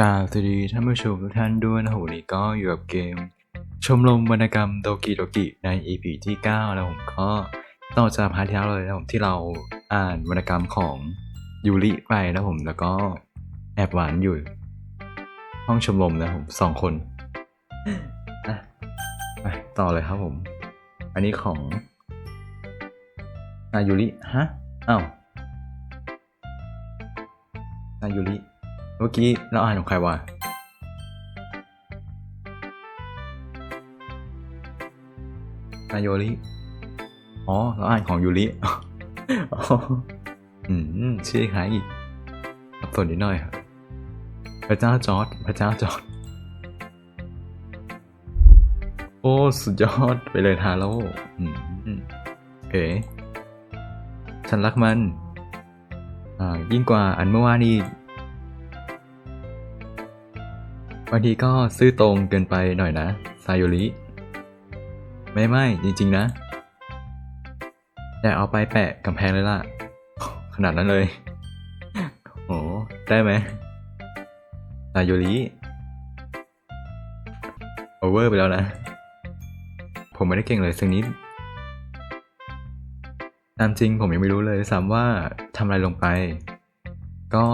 กาสวัสดีท่านผู้ชมทุกท่านด้วยนะผมวันนี้ก็อยู่กับเกม ชมรมวรรณกรรมโดกิโดกิใน EP ที่ 9 แล้วผมก็ต่อจากพาร์ทที่แล้วเลยนะผมที่เราอ่านวรรณกรรมของยูริไปนะผมแล้วก็แอบหวานอยู่ ห้องชมรมนะผมสองคนอะไปต่อเลยครับผม อันนี้ของนายูริฮะอ้าวนายูริ เมื่อกี้เราอ่านของใครวะนายโยริ อ๋อ เราอ่านของยูริอ๋ออืมชื่อคล้ายอีกสับสนนิดหน่อยครับพระเจ้าจอร์ดพระเจ้าจอร์ดโอ้ สุดยอดไปเลยทาโร่อืมเอ๋ฉันรักมัน อ่า ยิ่งกว่าอันเมื่อวานอี บางทีก็ซื่อตรงเกินไปหน่อยนะซาโยริไม่ไม่จริง ๆ นะ แต่เอาไปแปะกำแพงเลยล่ะ ขนาดนั้นเลย โอ้ได้ไหมซาโยริโอเวอร์ไปแล้วนะ ผมไม่ได้เก่งเลยสักนิดตามจริงผมยังไม่รู้เลยซ้ำว่าทำอะไรลงไป ก็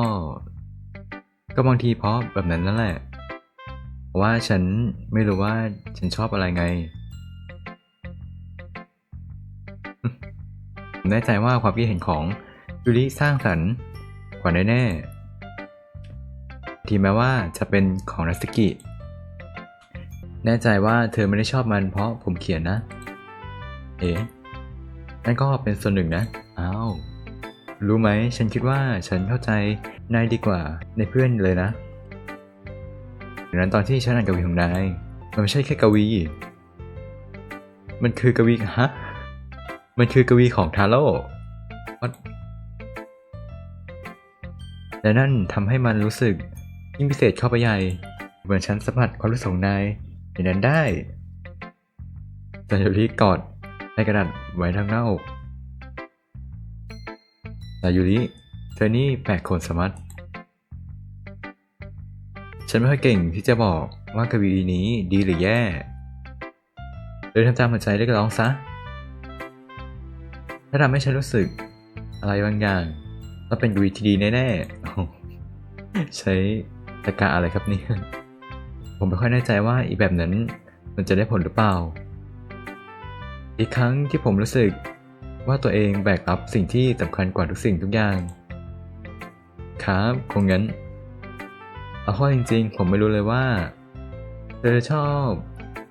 ก็บางทีเพราะแบบนั้นนั่นแหละเพราะ ว่าฉันไม่รู้ว่าฉันชอบอะไรไง ผมแน่ใจว่าความคิดเห็นของยูริสร้างสรรค์กว่าแน่ๆทีแม้ว่าจะเป็นของนัสกิ แน่ใจว่าเธอไม่ได้ชอบมันเพราะผมเขียนนะ เอ๊ะนั่นก็เป็นส่วนหนึ่งนะ อ้าว รู้ไหม ฉันคิดว่าฉันเข้าใจนายดีกว่าในเพื่อนเลยนะ ดังนั้นตอนที่ฉันอ่านกวีของนาย มันไม่ใช่แค่กวี มันคือกวีฮะ มันคือกวีของทาโร่และนั่นทำให้มันรู้สึกยิ่งพิเศษเข้าไปใหญ่ เหมือนฉันสัมผัสความรู้สึกของนายในนั้นได้จันยูริกอดในกระดาษไว้ทางหน้าอกจันยูริเธอนี่แปลกโขนสมัติ ฉันไม่ค่อยเก่งที่จะบอกว่ากวีนี้ดีหรือแย่เลยทำตามหัวใจเรียกร้องซะ ถ้าทำให้ฉันรู้สึกอะไรบางอย่างต้องเป็นกวีที่ดีแน่ๆ ใช้ตะกะอะไรครับเนี่ย ผมไม่ค่อยแน่ใจว่าอีแบบนั้นมันจะได้ผลหรือเปล่า อีกครั้งที่ผมรู้สึกว่าตัวเองแบกรับสิ่งที่สำคัญกว่าทุกสิ่งทุกอย่าง ครับ คงงั้น เอาข้อจริงๆ ผมไม่รู้เลยว่า เธอชอบ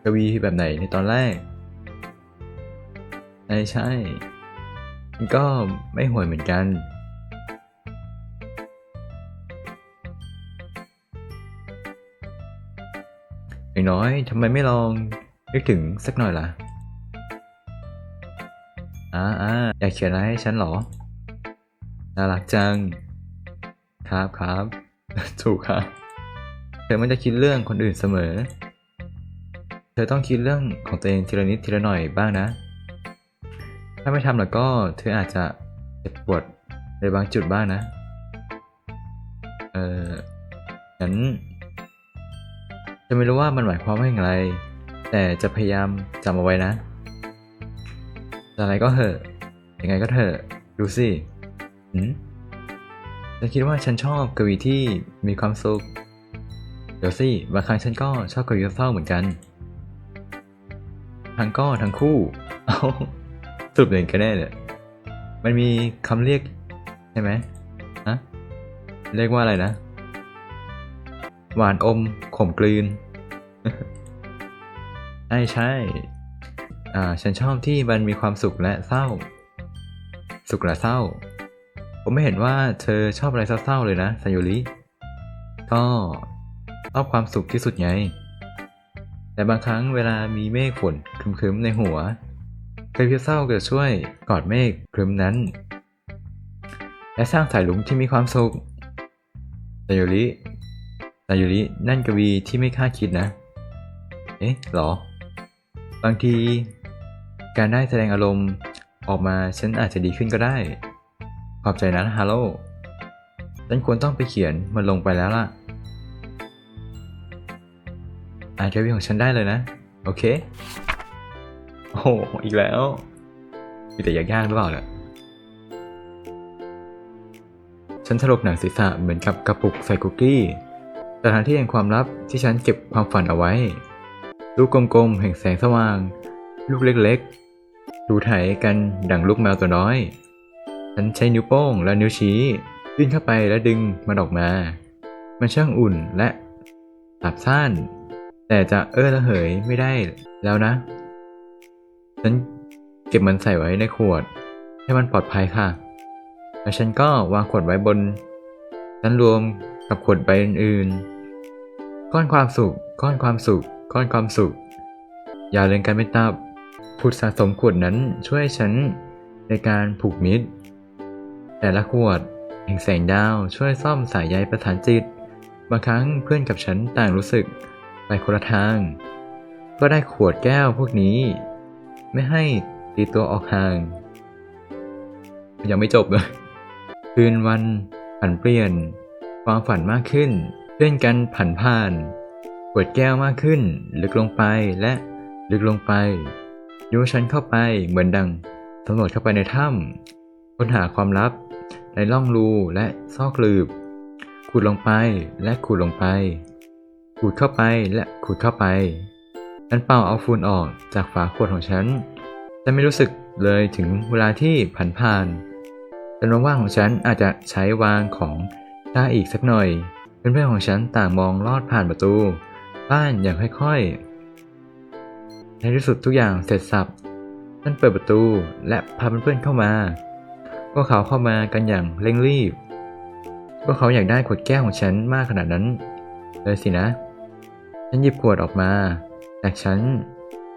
กวีแบบไหนในตอนแรกใช่ใช่ก็ไม่ห่วยเหมือนกัน อย่างน้อยทำไมไม่ลองนึกถึงสักหน่อยล่ะ อ่าอ่าอยากเขียนอะไรให้ฉันเหรอ น่ารักจัง ครับครับถูกครับ เธอมันจะคิดเรื่องคนอื่นเสมอ เธอต้องคิดเรื่องของตัวเองทีละนิดทีละหน่อยบ้างนะ ถ้าไม่ทำแล้วก็เธออาจจะเจ็บปวดในบางจุดบ้างนะ เอองั้นจะไม่รู้ว่ามันหมายความว่าอย่างไร แต่จะพยายามจำเอาไว้นะอะไรก็เถอะยังไงก็เถอะดูสิหืมฉันคิดว่าฉันชอบกวีที่มีความสุข ดี๋ยวสิบางครั้งฉันก็ชอบกวีเศร้าเหมือนกัน ทั้งก็ทั้งคู่ เอาสรุปหนึ่งกันแน่เนี่ยมันมีคำเรียกใช่ไหมฮะเรียกว่าอะไรนะ หวานอมขมกลืนใช่ใช่ อ่า ฉันชอบที่มันมีความสุขและเศร้า สุขและเศร้า ผมไม่เห็นว่าเธอชอบอะไรเศร้าๆเลยนะซายุริก็ ชอบความสุขที่สุดไง แต่บางครั้งเวลามีเมฆฝนครึมๆในหัวเคยเพียเศร้าก็ช่วยกอดเมฆครึมนั้น และสร้างสายหลุงที่มีความสุขซายุริซายุรินั่นกวีที่ไม่คาดคิดนะ เอ๊ะหรอ บางที การได้แสดงอารมณ์ออกมาฉันอาจจะดีขึ้นก็ได้ ขอบใจนะฮาโลฉันควรต้องไปเขียนมันลงไปแล้วล่ะ อ่านทวีของฉันได้เลยนะ โอเค โอ้โหอีกแล้ว มีแต่ยากๆหรือเปล่าเนี่ยฉันถลกหนังศีรษะเหมือนกับกระปุกใส่คุกกี้สถานที่แห่งความลับที่ฉันเก็บความฝันเอาไว้ ลูกกลมๆแห่งแสงสว่าง ลูกเล็กๆ ดูไถกันดังลูกแมวตัวน้อย ฉันใช้นิ้วโป้งและนิ้วชี้ยื่นเข้าไปและดึงมันออกมา มันช่างอุ่นและสาบซ่าน แต่จะเออระเหยไม่ได้แล้วนะ ฉันเก็บมันใส่ไว้ในขวด ให้มันปลอดภัยค่ะ แล้วฉันก็วางขวดไว้บนชั้นรวมกับขวดใบอื่นๆก้อนความสุข ก้อนความสุข ก้อนความสุข อย่าเล่นกันไม่ตับผุดสะสมขวดนั้นช่วยฉันในการผูกมิตร แต่ละขวดแห่งแสงดาวช่วยซ่อมสายใยประสานจิต บางครั้งเพื่อนกับฉันต่างรู้สึก ไปคนละทาง ก็ได้ขวดแก้วพวกนี้ ไม่ให้ตีตัวออกห่าง ยังไม่จบเลยคืนวันผันเปลี่ยน ความฝันมากขึ้นเพื่นกันผันผ่านขวดแก้วมากขึ้น ลึกลงไปและลึกลงไปยูฉันเข้าไปเหมือนดังสำรวจเข้าไปในถ้ำค้นหาความลับในร่องรูและซอกหลืบขุดลงไปและขุดลงไป ขุดเข้าไปและขุดเข้าไปฉันเป่าเอาฝุ่นออกจากฝาขวดของฉัน ฉันไม่รู้สึกเลยถึงเวลาที่ผ่านผ่านแต่ว่างของฉันอาจจะใช้วางของได้อีกสักหน่อย เพื่อนๆของฉันต่างมองลอดผ่านประตู บ้านอย่างค่อยๆ ในที่สุดทุกอย่างเสร็จสับฉันเปิดประตูและพาเพื่อนๆเข้ามา พวกเขาเข้ามากันอย่างเร่งรีบ พวกเขาอยากได้ขวดแก้วของฉันมากขนาดนั้น เลยสินะ ฉันหยิบขวดออกมา จากฉัน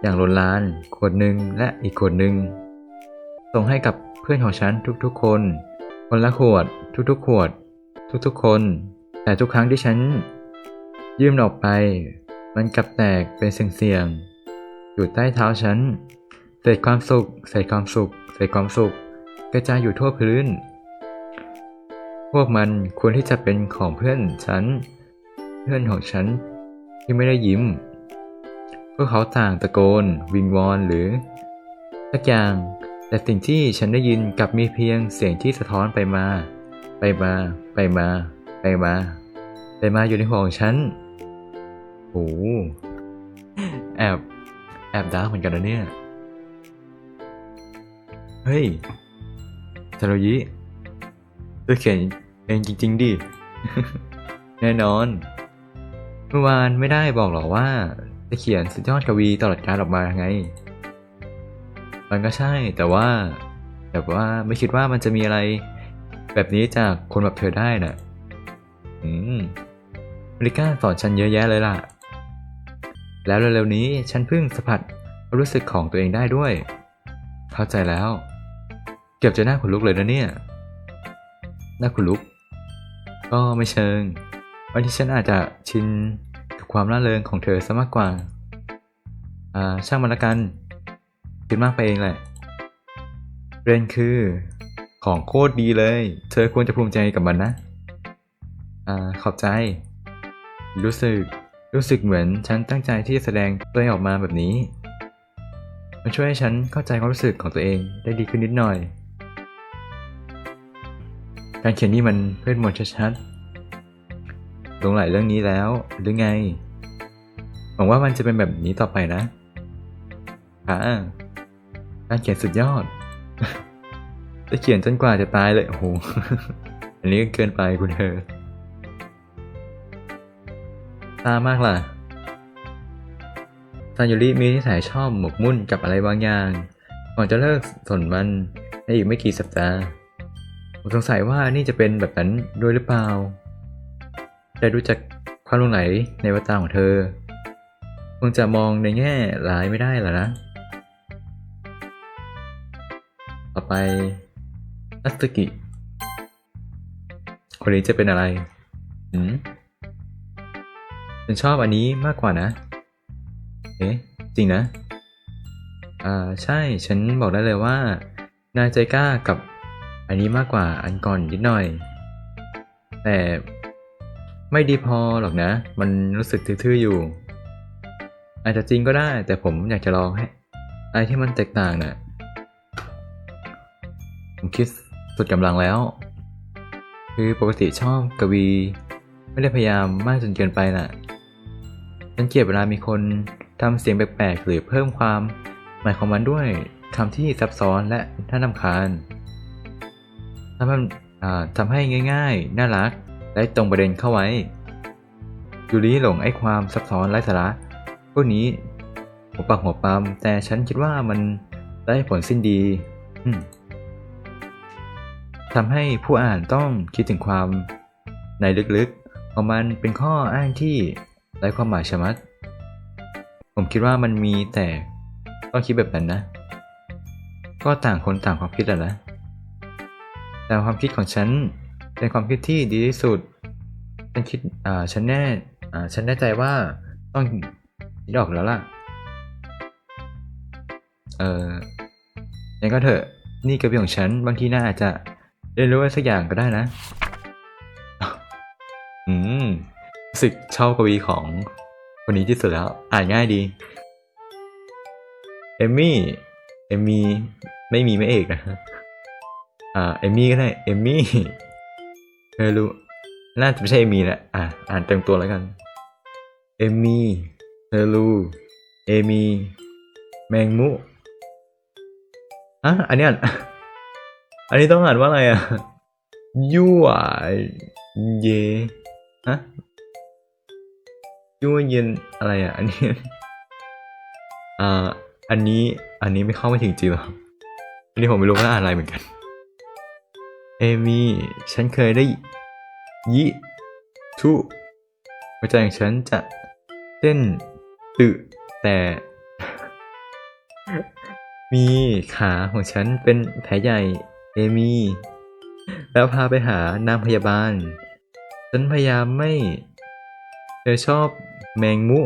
อย่างลนลาน ขวดหนึ่งและอีกขวดหนึ่งส่งให้กับเพื่อนของฉันทุกๆคน คนละขวด ทุกๆขวด ทุกๆคน แต่ทุกครั้งที่ฉัน ยื่นออกไป มันกลับแตกเป็นเสียงๆอยู่ใต้เท้าฉันเศษความสุขเศษความสุขเศษความสุขกระจายอยู่ทั่วพื้น พวกมันควรที่จะเป็นของเพื่อนฉัน เพื่อนของฉัน ที่ไม่ได้ยิ้ม พวกเขาต่างตะโกน วิงวอนหรือสักอย่าง แต่สิ่งที่ฉันได้ยินกลับมีเพียงเสียงที่สะท้อนไปมา ไปมา ไปมา ไปมา ไปมาอยู่ในหัวของฉันโอ้แอบแอบดาร์กเหมือนกันนะเนี่ย เฮ้ยซาโรยิเธอเขียนเองจริง ๆ ดิ แน่นอน มื่อวานไม่ได้บอกหรอว่า จะเขียนสุดยอดกวีตลอดการออกมาไง มันก็ใช่แต่ว่าแต่ว่าไม่คิดว่ามันจะมีอะไร แบบนี้จากคนแบบเธอได้น่ะ อืมบริก้าสอนฉันเยอะแยะเลยล่ะ แล้วเร็วๆนี้ฉันเพิ่งสัมผัสความรู้สึกของตัวเองได้ด้วย เข้าใจแล้ว เกือบจะหน้าขนลุกเลยนะเนี่ย หน้าขนลุก ก็ไม่เชิงวันที่ฉันอาจจะชิน ความร่าเริงของเธอซะมากกว่า อ่า ช่างมันละกัน คิดมากไปเองแหละ เรนคือ ของโคตรดีเลย เธอควรจะภูมิใจกับมันนะ อ่า ขอบใจ รู้สึก รู้สึกเหมือนฉันตั้งใจที่จะแสดงตัวเองออกมาแบบนี้ มันช่วยให้ฉันเข้าใจความรู้สึกของตัวเองได้ดีขึ้นนิดหน่อย การเขียนนี่มันเวทมนต์ชัดๆหลงไหลเรื่องนี้แล้วหรือไง หวังว่ามันจะเป็นแบบนี้ต่อไปนะค่ะการเขียนสุดยอด จะเขียนจนกว่าจะตายเลยโอ้โห อันนี้ก็เกินไปคุณเธอตามากล่ะซานยูริมีนิสัยชอบหมกมุ่นกับอะไรบางอย่าง ก่อนจะเลิกสนมันในอีกไม่กี่สัปดาห์ผมสงสัยว่านี่จะเป็นแบบนั้นด้วยหรือเปล่าได้รู้จักความลงไหลในวตาของเธอ คงจะมองในแง่ร้ายไม่ได้หรอนะ ต่อไปนัตกิ คนนี้จะเป็นอะไรหืมฉันชอบอันนี้มากกว่านะ เอ๊ะ จริงนะ อ่า ใช่ ฉันบอกได้เลยว่า นายใจกล้ากับอันนี้มากกว่าอันก่อนนิดหน่อย แต่ไม่ดีพอหรอกนะ มันรู้สึกทื่อๆอยู่ อาจจะจริงก็ได้ แต่ผมอยากจะลองให้อะไรที่มันแตกต่างน่ะผมคิดสุดกำลังแล้ว คือปกติชอบกวี ไม่ได้พยายามมากจนเกินไปน่ะฉันเกลียดเวลามีคนทำเสียงแปลกๆหรือเพิ่มความหมายของมันด้วยคำที่ซับซ้อนและน่ารำคาญทำให้ทำให้ง่ายๆ น่ารัก และตรงประเด็นเข้าไว้ยูริหลงไอ้ความซับซ้อนไร้สาระ วกนี้หัวปักหัวปั๊มแต่ฉันคิดว่ามันได้ผลสิ้นดีทำให้ผู้อ่านต้องคิดถึงความในลึกๆของมันเป็นข้ออ้างที่ไร้ความหมายชะมัด ผมคิดว่ามันมีแต่ต้องคิดแบบนั้นนะ ก็ต่างคนต่างความคิดแหละนะ แต่ความคิดของฉันเป็นความคิดที่ดีที่สุด ฉันคิด อ่า ฉันแน่ อ่า ฉันแน่ใจว่าต้อง คิดออกแล้วล่ะ เออยังก็เถอะ นี่กระเบียของฉัน บางทีน่าอาจจะเรียนรู้อะไรสักอย่างก็ได้นะ อืมรู้สึกชอบกวีของคนนี้ที่สุดแล้ว อ่านง่ายดี เอมมี่ เอมมี่ ไม่มีไม่เอกนะอ่า เอมมี่ก็ได้ เอมมี่ เธอรู้ น่าจะไม่ใช่เอมี่แหละ อะอ่านเต็มตัวแล้วกัน เอมมี่ อรู้เอมี่แมงมุอะอันนี้อันอันนี้ต้องอ่านว่าอะไรอะยั่วเยฮะยั่วเย็นอะไรอะ อันนี้อ่าอันนี้อันนี้ไม่เข้าไม่ถึงจริงหรออันนี้ผมไม่รู้ว่าอ่านอะไรเหมือนกัน เอมี่ ฉันเคยได้ยิทุหัวใจของฉันจะเต้น ตึแต่ มีขาของฉันเป็นแผลใหญ่ เอมี่แล้วพาไปหานางพยาบาล ฉันพยายามไม่ เธอชอบแมงมุ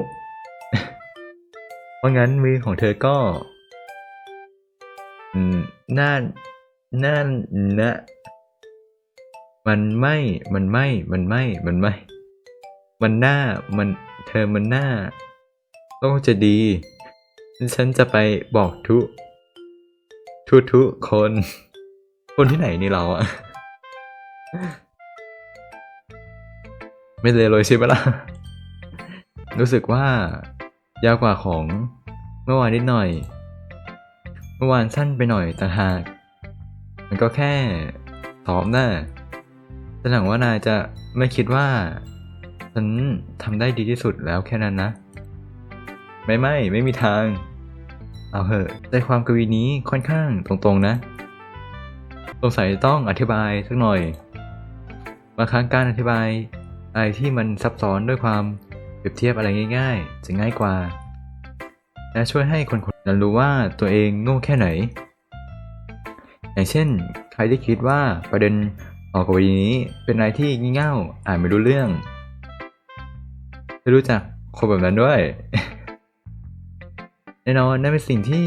เพราะงั้นมือของเธอก็อืมน่าน่านะ มันไม่ มันไม่ มันไม่ มันไม่ มันหน่ามัน เธอมันหน่า ต้องจะดี ฉันจะไปบอกทุ ทุทุคน คนที่ไหนนี่เราอะไม่เลยเลยใช่ไหมล่ะ รู้สึกว่ายาวกว่าของเมื่อวานนิดหน่อย เมื่อวานสั้นไปหน่อยต่างหาก มันก็แค่ซ้อมน่ะแต่หลังว่านายจะไม่คิดว่า ฉันทำได้ดีที่สุดแล้วแค่นั้นนะ ไม่ไม่ไม่มีทาง เอาเหอะใจความกวีนี้ค่อนข้างตรงๆนะ สงสัยต้องอธิบายสักหน่อยบางครั้งการอธิบายอะไรที่มันซับซ้อนด้วยความเปรียบเทียบอะไรง่าย ๆ จะง่ายกว่า และช่วยให้คนคนั้นรู้ว่าตัวเองโง่แค่ไหน อย่างเช่น ใครที่คิดว่าประเด็นออกกวีนี้เป็นอะไรที่งี่เง่าอ่านไม่รู้เรื่องจะรู้จักคนแบบนั้นด้วย แน่นอนนั่นเป็นสิ่งที่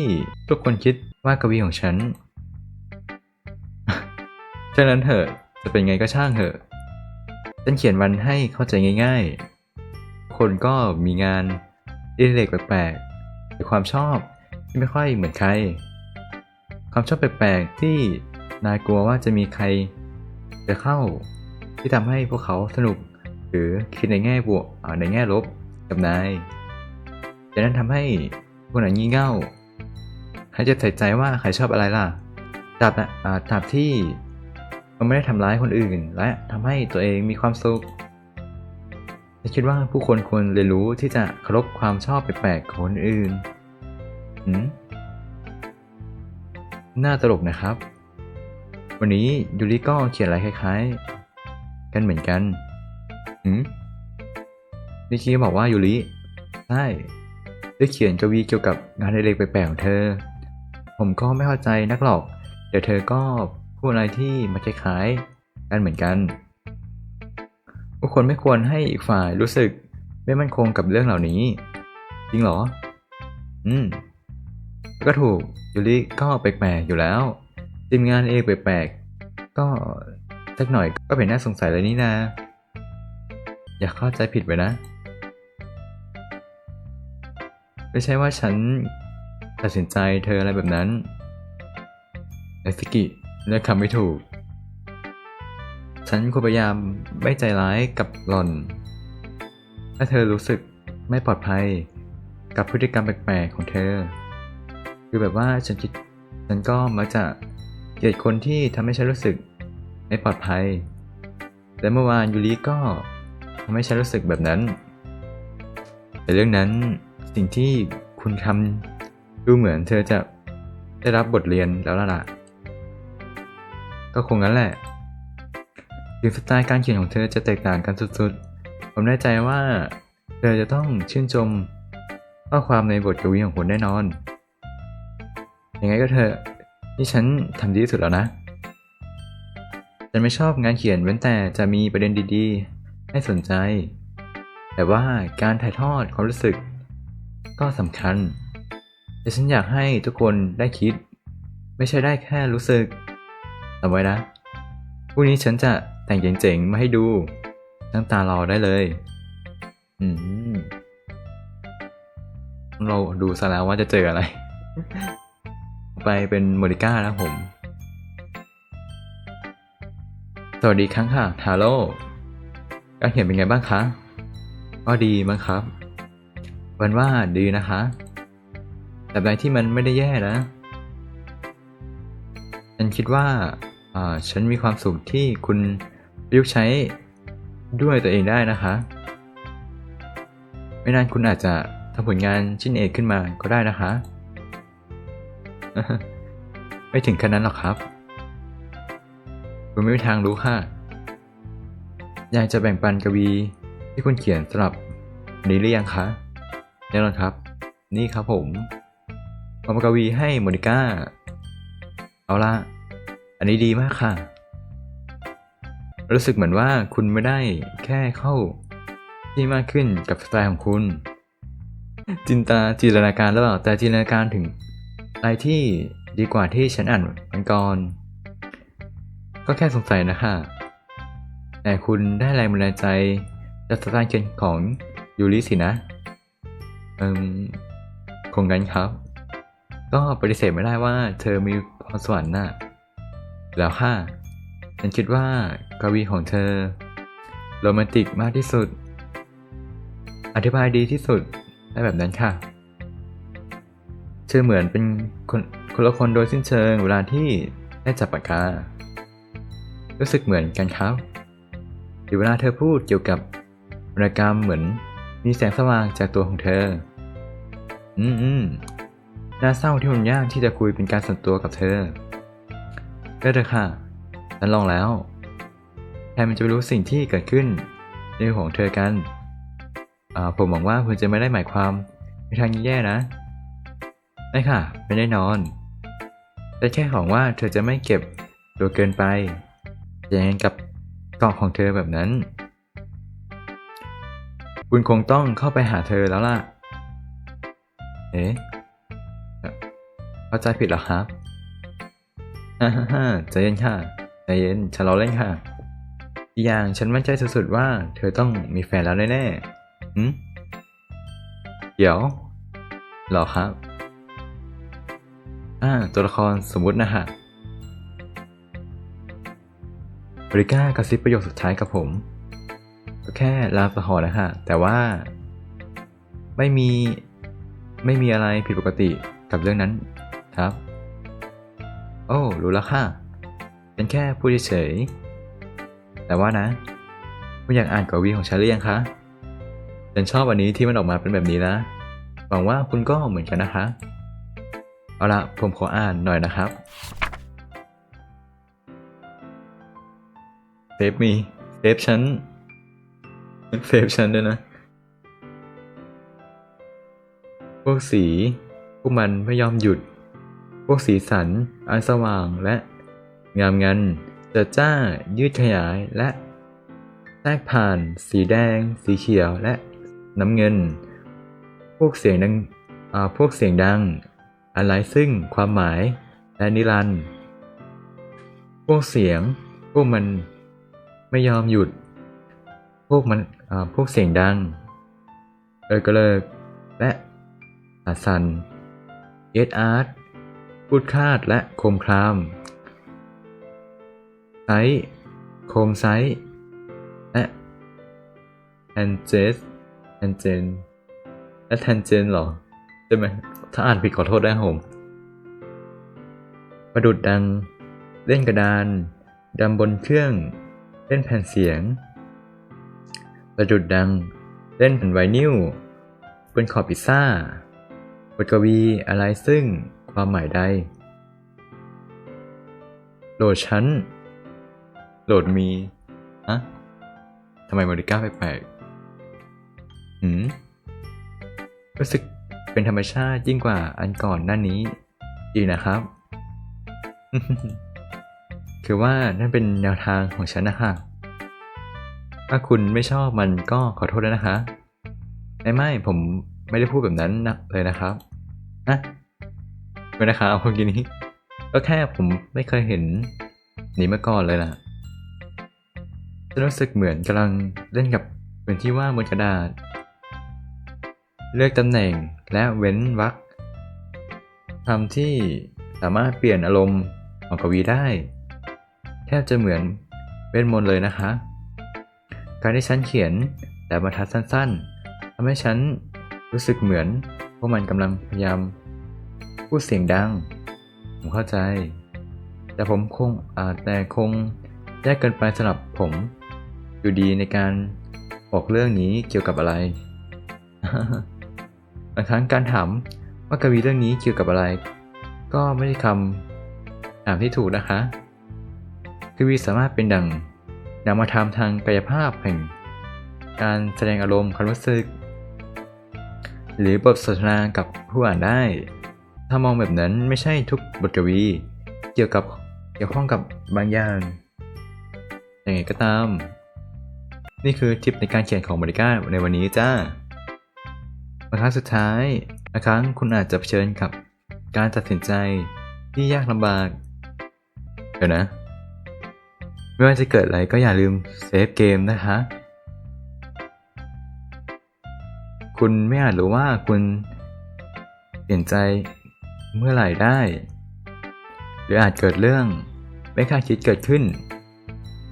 ทุกคนคิดว่ากวีของฉันฉะนั้นเถอะจะเป็นไงก็ช่างเถอะฉันเขียนวันให้เข้าใจง่ายๆ คนก็มีงานดิเรกแปลกๆหรือความชอบที่ไม่ค่อยเหมือนใคร ความชอบแปลกๆที่นายกลัวว่าจะมีใครจะเข้าที่ทำให้พวกเขาสนุกหรือคิดในแง่บวกในแง่ลบกับนายดังนั้นทำให้ คนไหนงี่เง่าใครจะใส่ใจว่าใครชอบอะไรล่ะตราบนะอ่าตราบที่มันไม่ได้ทำร้ายคนอื่น และทำให้ตัวเองมีความสุขฉันคิดว่าผู้คนควรเรียนรู้ที่จะเคารพความชอบแปลกๆของคนอื่นหืมน่าตลกนะครับ วันนี้ยูริก็เขียนอะไรคล้ายๆ กันเหมือนกันหืมนิคิบอกว่ายูริ ใช่ ได้เขียนกวีเกี่ยวกับงานอดิเรกแปลกๆของเธอ ผมก็ไม่เข้าใจนักหรอก เดี๋ยวเธอก็พูดอะไรที่มันคล้ายๆกันเหมือนกันผู้คนไม่ควรให้อีกฝ่ายรู้สึกไม่มั่นคงกับเรื่องเหล่านี้ จริงเหรอ อืม ก็ถูกยูริก็แปลกๆอยู่แล้วทีมงานเองแปลกๆก็สักหน่อยก็เป็นน่าสงสัยเลยนี่นาอย่าเข้าใจผิดไปนะ ไม่ใช่ว่าฉันตัดสินใจเธออะไรแบบนั้นไอสกิเลือกคำไม่ถูก ฉันควรพยายามไม่ใจร้ายกับหล่อน ถ้าเธอรู้สึกไม่ปลอดภัยกับพฤติกรรมแปลกๆของเธอ คือแบบว่าฉันคิดฉันก็มักจะเกลียดคนที่ทำให้ฉันรู้สึกไม่ปลอดภัย และเมื่อวานยูริก็ทำให้ฉันรู้สึกแบบนั้น แต่เรื่องนั้น สิ่งที่คุณทำดูเหมือนเธอจะได้รับบทเรียนแล้วล่ะ ก็คงงั้นแหละถึงสไตล์การเขียนของเธอจะแตกต่างกันสุดๆ ผมแน่ใจว่า เธอจะต้องชื่นชมข้อความในบทกวีของคุณแน่นอน ยังไงก็เถอะนี่ฉันทำดีที่สุดแล้วนะ ฉันไม่ชอบงานเขียนเว้นแต่จะมีประเด็นดีๆ ให้สนใจ แต่ว่าการถ่ายทอดความรู้สึก ก็สำคัญ แต่ฉันอยากให้ทุกคนได้คิด ไม่ใช่ได้แค่รู้สึกจำไว้นะพรุ่งนี้ฉันจะแต่งเจ๋งๆมาให้ดูตั้งตารอได้เลย อืม เราดูซะแล้วว่าจะเจออะไร ไปเป็นโมนิก้านะผม สวัสดีครั้งค่ะ ทาโร่การเขียนเป็นไงบ้างคะ ก็ดีมั้งครับ วันว่าดีนะคะแต่ใดที่มันไม่ได้แย่นะ ฉันคิดว่าฉันมีความสุขที่คุณประยุกต์ใช้ด้วยตัวเองได้นะคะ ไม่นานคุณอาจจะทำผลงานชิ้นเอกขึ้นมาก็ได้นะคะ ไม่ถึงขนาดนั้นหรอกครับ คุณไม่มีทางรู้ค่ะ อยากจะแบ่งปันกวีที่คุณเขียนสำหรับนี้หรือยังคะ แน่นอนครับ นี่ครับผมมอบกวีให้โมนิก้า เอาละ อันนี้ดีมากค่ะ รู้สึกเหมือนว่าคุณไม่ได้แค่เข้าที่มากขึ้นกับสไตล์ของคุณ จินตาจินตนาการหรือเปล่าแต่จินตนาการถึงอะไรที่ดีกว่าที่ฉันอ่านมันก่อนก็แค่สงสัยนะคะ แต่คุณได้แรงบันดาลใจจากสไตล์เขียนของยูริสินะ คงงั้นครับ ก็ปฏิเสธไม่ได้ว่าเธอมีพรสวรรค์น่ะ แล้วค่ะฉันคิดว่ากวีของเธอ โรแมนติกมากที่สุด อธิบายดีที่สุดได้แบบนั้นค่ะ เธอเหมือนเป็นคนคนละคนโดยสิ้นเชิงเวลาที่ได้จับปากกา รู้สึกเหมือนกันครับหรือเวลาเธอพูดเกี่ยวกับวรรณกรรมเหมือนมีแสงสว่างจากตัวของเธอ อืมอืมน่าเศร้าที่มันยากที่จะคุยเป็นการส่วนตัวกับเธอ ก็เถอะค่ะฉันลองแล้วแทนมันจะไม่รู้สิ่งที่เกิดขึ้นในของเธอกันอ่าผมหวังว่าคุณจะไม่ได้หมายความในทางแย่ๆนะไม่ค่ะ ไม่แน่นอน แต่แค่หวังว่าเธอจะไม่เก็บตัวเกินไปอย่างนั้นกับกล่องของเธอแบบนั้น คุณคงต้องเข้าไปหาเธอแล้วล่ะ เอ๊ะเข้าใจผิดเหรอครับฮ่าฮ่าฮ่าใจเย็นค่ะใจเย็นฉันล้อเล่นค่ะอีกอย่างฉันมั่นใจสุดๆว่า เธอต้องมีแฟนแล้วแน่ๆหืมเดี๋ยวหรอครับ อ่า ตัวละครสมมุตินะฮะบริก้ากระซิบประโยคสุดท้ายกับผม ก็แค่ลาสหอนะฮะ แต่ว่า ไม่มี ไม่มีอะไรผิดปกติกับเรื่องนั้นครับ โอ้รู้แล้วค่ะ เป็นแค่พูดเฉย แต่ว่านะ คุณอยากอ่านกวีของฉันหรือยังคะ ฉันชอบอันนี้ที่มันออกมาเป็นแบบนี้นะ หวังว่าคุณก็เหมือนกันนะคะ เอาละผมขออ่านหน่อยนะครับ เซฟมี เซฟฉัน เซฟฉันด้วยนะ พวกสี พวกมันไม่ยอมหยุด พวกสีสัน อันสว่างและ งามงันจิดจ้ายืดขยายและแทรกผ่าน สีแดง สีเขียวและน้ำเงิน พวกเสียงดังพวกเสียงดัง อะไรซึ่งความหมายและนิรันด์พวกเสียง พวกมันไม่ยอมหยุด พวกมันพวกเสียงดัง เออกระเลิกและ อาซัน เอสอาร์ตพูดคาดและโคมคราม ไซส์โคมไซส์และแทนเจสแทนเจนและแทนเจนเหรอ ใช่ไหม ถ้าอ่านผิดขอโทษได้ครับผม ประดุดดัง เล่นกระดาน ดำบนเครื่อง เล่นแผ่นเสียง ประดุดดัง เล่นแผ่นไวนิลบนขอบพิซซ่า บทกวีอะไรซึ่งความหมายใด โหลดชั้น โหลดมีอะทำไมโมาริก้าแปลกๆหืม รู้สึกเป็นธรรมชาติยิ่งกว่าอันก่อนหน้านี้อีกนะครับ คือว่านั่นเป็นแนวทางของฉันนะคะ ถ้าคุณไม่ชอบมันก็ขอโทษด้วยนะคะ ไม่ไม่ผม ไม่ได้พูดแบบนั้นนะเลยนะครับนะไม่นะคะเอาคนกี้นี้ ก็แค่ผมไม่เคยเห็นนี้มาก่อนเลยนะฉันรู้สึกเหมือนกำลังเล่นกับพื้นที่ว่างบนกระดาษ เลือกตำแหน่งและเว้นวรรคคำที่สามารถเปลี่ยนอารมณ์ของกวีได้ แทบจะเหมือนเวทมนต์เลยนะคะ การที่ฉันเขียนแต่บรรทัดสั้นๆทำให้ฉัน รู้สึกเหมือนพวกมันกำลังพยายามพูดเสียงดัง ผมเข้าใจ แต่ผมคงแต่คงยากเกินไปสำหรับผม อยู่ดีในการบอกเรื่องนี้เกี่ยวกับอะไรบางครั้งการถามว่ากวีเรื่องนี้เกี่ยวกับอะไร ก็ไม่ใช่คำถามที่ถูกนะคะกวีสามารถเป็นดังนำมาทำทางกายภาพแห่ง การแสดงอารมณ์ความรู้สึก หรือบทสนทนากับผู้อ่านได้ ถ้ามองแบบนั้นไม่ใช่ทุกบทกวี เกี่ยวกับเกี่ยวข้องกับบางอย่างยังไงก็ตาม นี่คือทิปในการเขียนของมาริก้าในวันนี้จ้าบางครั้งสุดท้ายบางครั้งคุณอาจจะเผชิญกับการตัดสินใจที่ยากลำบาก เดี๋ยวนะ ไม่ว่าจะเกิดอะไรก็อย่าลืมเซฟเกมนะคะ คุณไม่อาจรู้ว่าคุณเปลี่ยนใจเมื่อไหร่ได้ หรืออาจเกิดเรื่องไม่คาดคิดเกิดขึ้น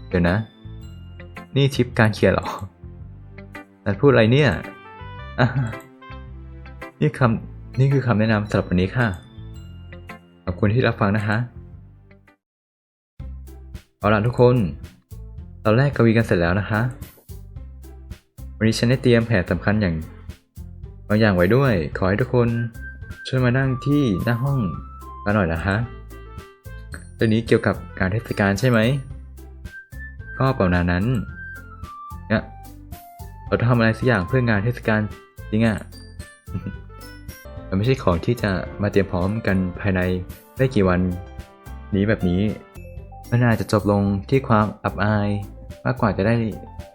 เดี๋ยวนะ นี่ทิปการเขียนหรอนัดพูดอะไรเนี่ย นี่คำนี่คือคำแนะนำสำหรับวันนี้ค่ะ ขอบคุณที่รับฟังนะคะเอาล่ะทุกคน ตอนแรกกวีกันเสร็จแล้วนะคะ วันนี้ฉันได้เตรียมแผนสำคัญอย่างางอย่างไว้ด้วย ขอให้ทุกคนช่วยมานั่งที่หน้าห้องกันหน่อยนะคะเรื่องนี้เกี่ยวกับการเทศกาลใช่ไหมก็เปล่านานั้นเนี่ยเราทำอะไรสักอย่างเพื่องานเทศกาลจริงอะ่ะมันไม่ใช่ของที่จะมาเตรียมพร้อมกันภายในไม่กี่วันนี้แบบนี้ มันอาจจะจบลงที่ความอับอาย มากกว่าจะได้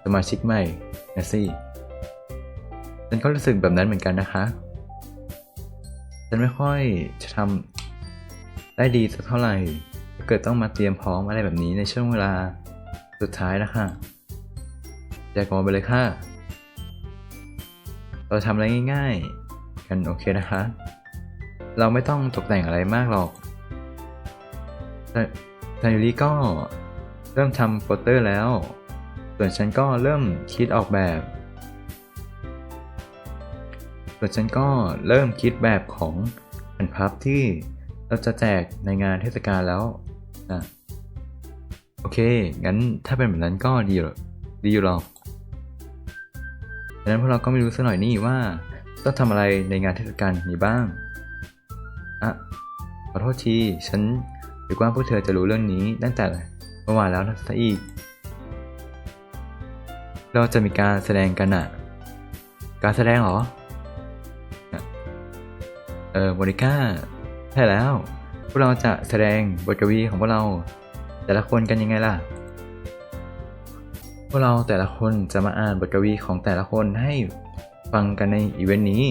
สมาชิกใหม่นะสิ ฉันก็รู้สึกแบบนั้นเหมือนกันนะคะ ฉันไม่ค่อยจะทำได้ดีสักเท่าไหร่เกิดต้องมาเตรียมพร้อมอะไรแบบนี้ในช่วงเวลาสุดท้ายนะคะแจกอนไปเลยค่ะ เราทำอะไรง่าย ๆ กันโอเคนะคะ เราไม่ต้องตกแต่งอะไรมากหรอกแต่ทายูริก็เริ่มทำโปสเตอร์แล้ว ส่วนฉันก็เริ่มคิดออกแบบ ส่วนฉันก็เริ่มคิดแบบของแผ่นพับที่เราจะแจกในงานเทศกาลแล้วนะโอเค งั้นถ้าเป็นแบบนั้นก็ดีหรอดีอยู่หรอกดังนั้นพวกเราก็ไม่รู้สักหน่อยนี่ว่าต้องทำอะไรในงานเทศกาลนี้บ้างอะขอโทษทีฉันหรือว่าพวกเธอจะรู้เรื่องนี้ตั้งแต่เมื่อวานแล้วนะซะอีก เราจะมีการแสดงกันอะการแสดงเหรอ เออโมนิก้าใช่แล้ว พวกเราจะแสดงบทกวีของพวกเรา แต่ละคนกันยังไงล่ะ พวกเราแต่ละคนจะมาอ่านบทกวีของแต่ละคนให้ฟังกันในอีเวนต์นี้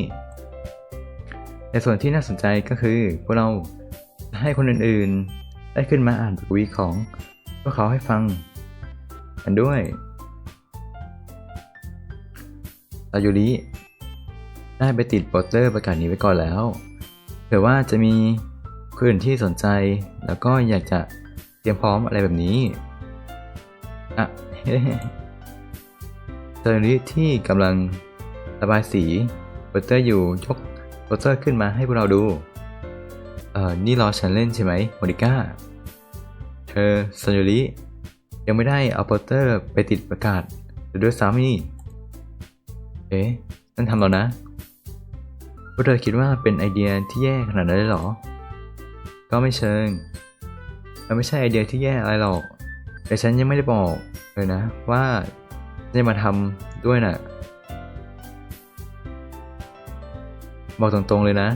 แต่ส่วนที่น่าสนใจก็คือ พวกเราให้คนอื่นๆ ได้ขึ้นมาอ่านบทกวีของพวกเขาให้ฟังกันด้วยตายูริได้ไปติดโปสเตอร์ประกาศนี้ไว้ก่อนแล้ว เผื่อว่าจะมีคนอื่นที่สนใจ แล้วก็อยากจะเตรียมพร้อมอะไรแบบนี้ อะเซอร์ลิที่กำลังระบายสีโปสเตอร์อยู่ยกโปสเตอร์ขึ้นมาให้พวกเราดู เอ่อ นี่รอฉันเล่นใช่ไหมโมนิก้า เธอซันยูริยังไม่ได้เอาโปสเตอร์ไปติดประกาศด้วยซ้ำนี่ เอ๊ะนั่นทำแล้วนะ พวกเธอคิดว่าเป็นไอเดียที่แย่ขนาดนั้นเลยหรอ ก็ไม่เชิง มันไม่ใช่ไอเดียที่แย่อะไรหรอก แต่ฉันยังไม่ได้บอกเลยนะ ว่าจะมาทำด้วยน่ะ บอกตรงๆเลยนะ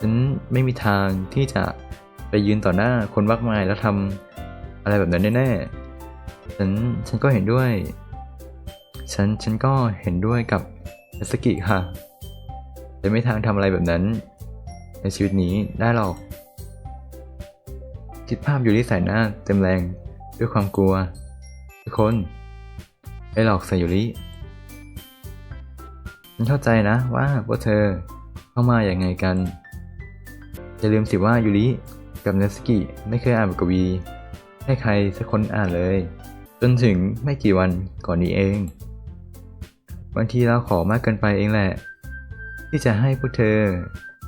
ฉันไม่มีทางที่จะไปยืนต่อหน้าคนมากมายแล้วทำอะไรแบบนั้นแน่ๆ ฉันฉันก็เห็นด้วย ฉันฉันก็เห็นด้วยกับสกิค่ะ จะไม่ทางทำอะไรแบบนั้น ในชีวิตนี้ได้หรอก คิดภาพอยู่ที่ใส่หน้าเต็มแรง ด้วยความกลัว ทุกคนไอ้หลอกใส่ยูริฉันเข้าใจนะว่าพวกเธอเข้ามาอย่างไงกัน อย่าลืมสิว่ายูริกับเนสกิไม่เคยอ่านบทกวี ให้ใครสักคนอ่านเลย จนถึงไม่กี่วันก่อนนี้เองบางทีเราขอมากเกินไปเองแหละ ที่จะให้พวกเธอ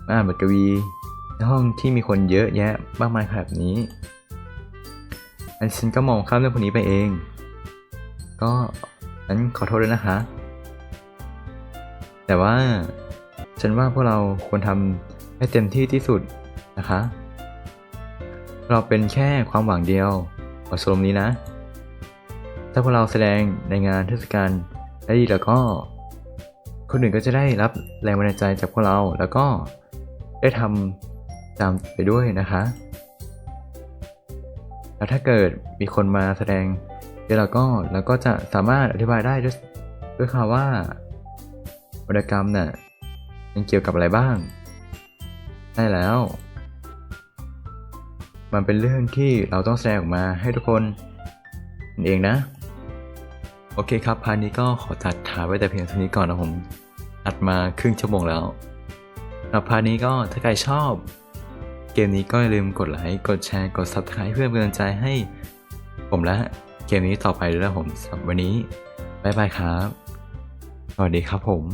มาอ่านบทกวีในห้องที่มีคนเยอะแยะมากมายขนาดนี้อันฉันก็มองข้ามเรื่องพวกนี้ไปเอง ก็ฉันขอโทษด้วยนะคะ แต่ว่าฉันว่าพวกเราควรทำให้เต็มที่ที่สุดนะคะ เราเป็นแค่ความหวังเดียวของชมรมนี้นะ ถ้าพวกเราแสดงในงานเทศกาลได้ดีแล้วก็ คนอื่นก็จะได้รับแรงบันดาลใจจากพวกเรา แล้วก็ได้ทำตามไปด้วยนะคะ แล้วถ้าเกิดมีคนมาแสดงเดี๋ยวเราก็เราก็จะสามารถอธิบายได้ด้วยด้วยคำว่าวรรณกรรมน่ะมันเกี่ยวกับอะไรบ้างใช่แล้ว มันเป็นเรื่องที่เราต้องแสดงออกมาให้ทุกคนเห็นเองนะ โอเคครับพาร์ทนี้ก็ขอตัดถาไว้แต่เพียงเท่านี้ก่อนนะผม อัดมาครึ่งชั่วโมงแล้วสำหรับพาร์ทนี้ก็ถ้าใครชอบ เกมนี้ก็อย่าลืมกดไลค์กดแชร์กด subscribe เพื่อเป็นกำลังใจให้ ผมและเกมนี้ต่อไปด้วยนะผมสำหรับวันนี้บ๊ายบายครับ สวัสดีครับผม